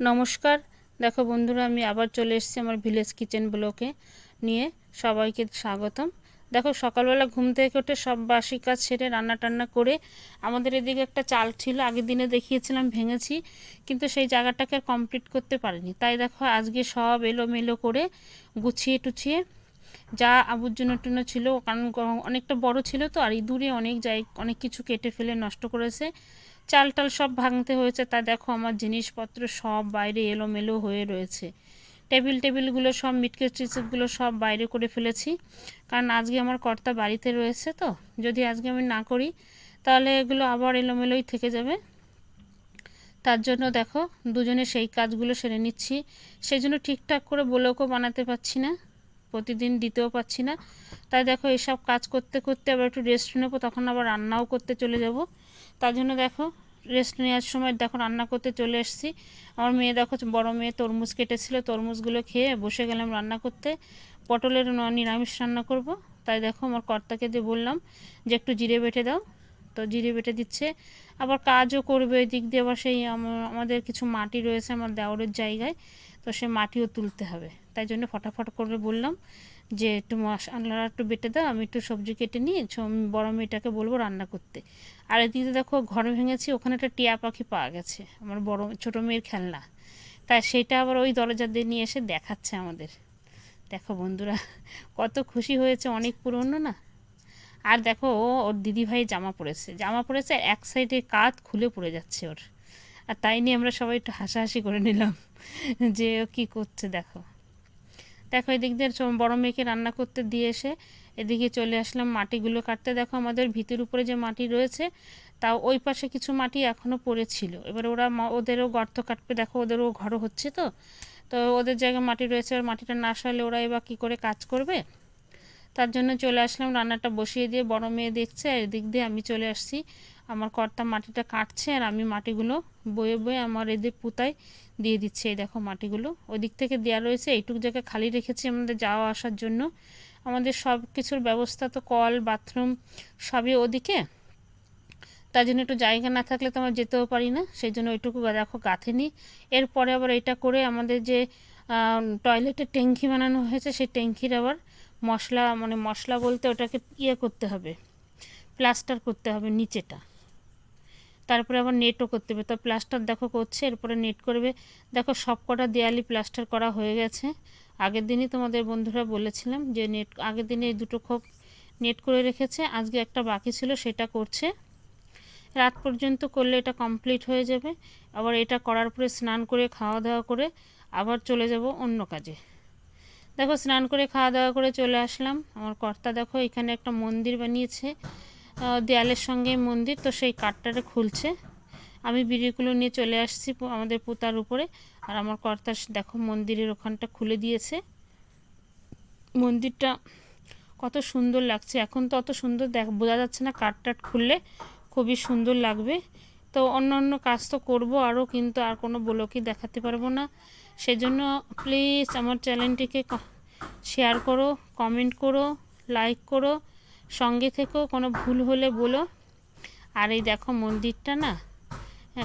নমস্কার। দেখো বন্ধুরা, আমি আবার চলে এসেছি আমার ভিলেজ কিচেন ব্লকে নিয়ে সবাইকে স্বাগতম। দেখো, সকালবেলা ঘুম থেকে উঠে সব বাসি কাজ সেরে রান্না টান্না করে আমাদের এদিকে একটা চাল ছিল, আগের দিনে দেখিয়েছিলাম, ভেঙেছি, কিন্তু সেই জায়গাটাকে আর কমপ্লিট করতে পারিনি। তাই দেখো, আজকে সব এলোমেলো করে গুছিয়ে টুছিয়ে যা আবর্জনা টুনো ছিল, কারণ অনেকটা বড় ছিল তো, আর ইঁদুরে অনেক জায় অনেক কিছু কেটে ফেলে নষ্ট করেছে। চাল টাল সব ভাঙতে হয়েছে, তা দেখো আমার জিনিসপত্র সব বাইরে এলোমেলো হয়ে রয়েছে। টেবিল টেবিলগুলো সব মিটকে চিচগুলো সব বাইরে করে ফেলেছি। কারণ আজকে আমার কর্তা বাড়িতে রয়েছে তো, যদি আজকে আমি না করি, তাহলে এগুলো আবার এলোমেলোই থেকে যাবে। তার জন্য দেখো, দুজনে সেই কাজগুলো সেরে নিচ্ছি। সেই জন্য ঠিকঠাক করে বলেওকে বানাতে পারছি না। প্রতিদিন দিতেও পারছি না। তাই দেখো এসব কাজ করতে করতে আবার একটু রেস্ট নেব, তখন আবার রান্নাও করতে চলে যাব। তার জন্য দেখো রেস্ট নেওয়ার সময় দেখো রান্না করতে চলে এসেছি। আমার মেয়ে দেখো বড় মেয়ে তরমুজ কেটেছিল, তরমুজগুলো খেয়ে বসে গেলাম রান্না করতে। পটলের নিরামিষ রান্না করব। তাই দেখো আমার কর্তাকে দিয়ে বললাম যে একটু জিরে বেটে দাও। তো জিরে বেটে দিচ্ছে। আবার কাজও করবে ওই দিক দিয়ে, আবার সেই আমাদের কিছু মাটি রয়েছে আমার দেওয়ারের জায়গায়, তো সে মাটিও তুলতে হবে। তাই জন্য ফটাফট করে বললাম যে একটু মশলা একটু বেটে দাও, আমি একটু সবজি কেটে নিয়ে বড় মেয়েটাকে বলব রান্না করতে। আর এদিকে দেখো ঘর ভেঙেছি, ওখানে একটা টিয়া পাখি পাওয়া গেছে, আমার বড়, ছোটো মেয়ের খেলনা। তাই সেটা আবার ওই দরজা দিয়ে নিয়ে এসে দেখাচ্ছে আমাদের। দেখো বন্ধুরা, কত খুশি হয়েছে অনেক পুরনো না? আর দেখো, ওর দিদিভাই জামা পরেছে। জামা পরেছে এক সাইডে কাত খুলে পড়ে যাচ্ছে ওর। আর তাই নিয়ে আমরা সবাই একটু হাসাহাসি করে নিলাম যে ও কী করছে, দেখো। দেখো, এদিক দিয়ে বড় মেয়েকে রান্না করতে দিয়ে এসে এদিকে চলে আসলাম মাটিগুলো কাটতে। দেখো, আমাদের ভিতের উপরে যে মাটি রয়েছে তা ওই পাশে কিছু মাটি এখনও পড়েছিল। এবার ওরা ওদেরও গর্ত কাটবে। দেখো, ওদেরও ঘরও হচ্ছে তো। তো ওদের জায়গায় মাটি রয়েছে, আর মাটিটা না সারলে ওরা এবার কী করে কাজ করবে? তার জন্য চলে আসলাম, রান্নাটা বসিয়ে দিয়ে বড় মেয়ে দেখছে আর এদিক দিয়ে আমি চলে আসছি। আমার কর্তা মাটিটা কাটছে আর আমি মাটিগুলো বয়ে বয়ে আমার এদের পুতায় দিয়ে দিচ্ছে, এই দেখো মাটিগুলো। ওই দিক থেকে দেওয়া রয়েছে, এইটুক জায়গা খালি রেখেছি আমাদের যাওয়া আসার জন্য। আমাদের সব কিছুর ব্যবস্থা তো কল, বাথরুম সবই ওদিকে। তার জন্য একটু জায়গা না থাকলে তো আমরা যেতেও পারি না, সেই জন্য ওইটুকু দেখো গাঁথে নিই এরপরে আবার এটা করে আমাদের যে টয়লেটের ট্যাঙ্কি বানানো হয়েছে, সেই ট্যাঙ্কির আবার মশলা মানে মশলা বলতে ওটাকে ইয়ে করতে হবে প্লাস্টার করতে হবে নিচেটা। তারপরে আবার নেটও করতে হবে। তো প্লাস্টার দেখো করছে, এরপরে নেট করবে। দেখো সব কটা দেয়ালি প্লাস্টার করা হয়ে গেছে। আগের দিনই তোমাদের বন্ধুরা বলেছিলাম যে নেট আগের দিনে এই দুটো খোপ নেট করে রেখেছে। আজকে একটা বাকি ছিল, সেটা করছে। রাত পর্যন্ত করলে এটা কমপ্লিট হয়ে যাবে। আবার এটা করার পরে স্নান করে খাওয়া দাওয়া করে আবার চলে যাব অন্য কাজে। দেখো, স্নান করে খাওয়া দাওয়া করে চলে আসলাম। আমার কর্তা দেখো, এখানে একটা মন্দির বানিয়েছে। দেয়ালের সঙ্গে মন্দির, তো সেই কাঠটারে খুলছে। আমি বিড়িগুলো নিয়ে চলে আসছি আমাদের পুতার উপরে। আর আমার কর্তা দেখো, মন্দিরের ওখানটা খুলে দিয়েছে। মন্দিরটা কত সুন্দর লাগছে। এখন তো অত সুন্দর দেখ বোঝা যাচ্ছে না কাঠ টাট খুললে। খুবই সুন্দর লাগবে। তো অন্য অন্য কাজ তো করব, আরও কিন্তু আর কোনো ব্লকই দেখাতে পারব না। সেজন্য প্লিজ আমার চ্যানেলটিকে শেয়ার করো কমেন্ট করো লাইক করো, সঙ্গে থেকেও কোনো ভুল হলে বলো। আর এই দেখো মন্দিরটা না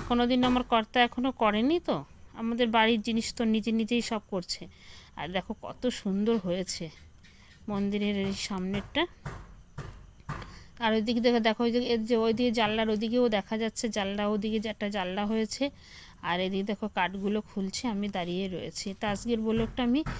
কোনো দিন আমার কর্তা এখনও করেনি তো, আমাদের বাড়ির জিনিস তো নিজে নিজেই সব করছে। আর দেখো কত সুন্দর হয়েছে মন্দিরের এই সামনেরটা। আর ওইদিকে দেখো দেখো ওই দিকে যে ওইদিকে জানলার ওদিকেও দেখা যাচ্ছে জানলা ওদিকে যে একটা জানলা হয়েছে। আর এদিকে দেখো কাঠগুলো খুলছে, আমি দাঁড়িয়ে রয়েছি। তা আজকের আমি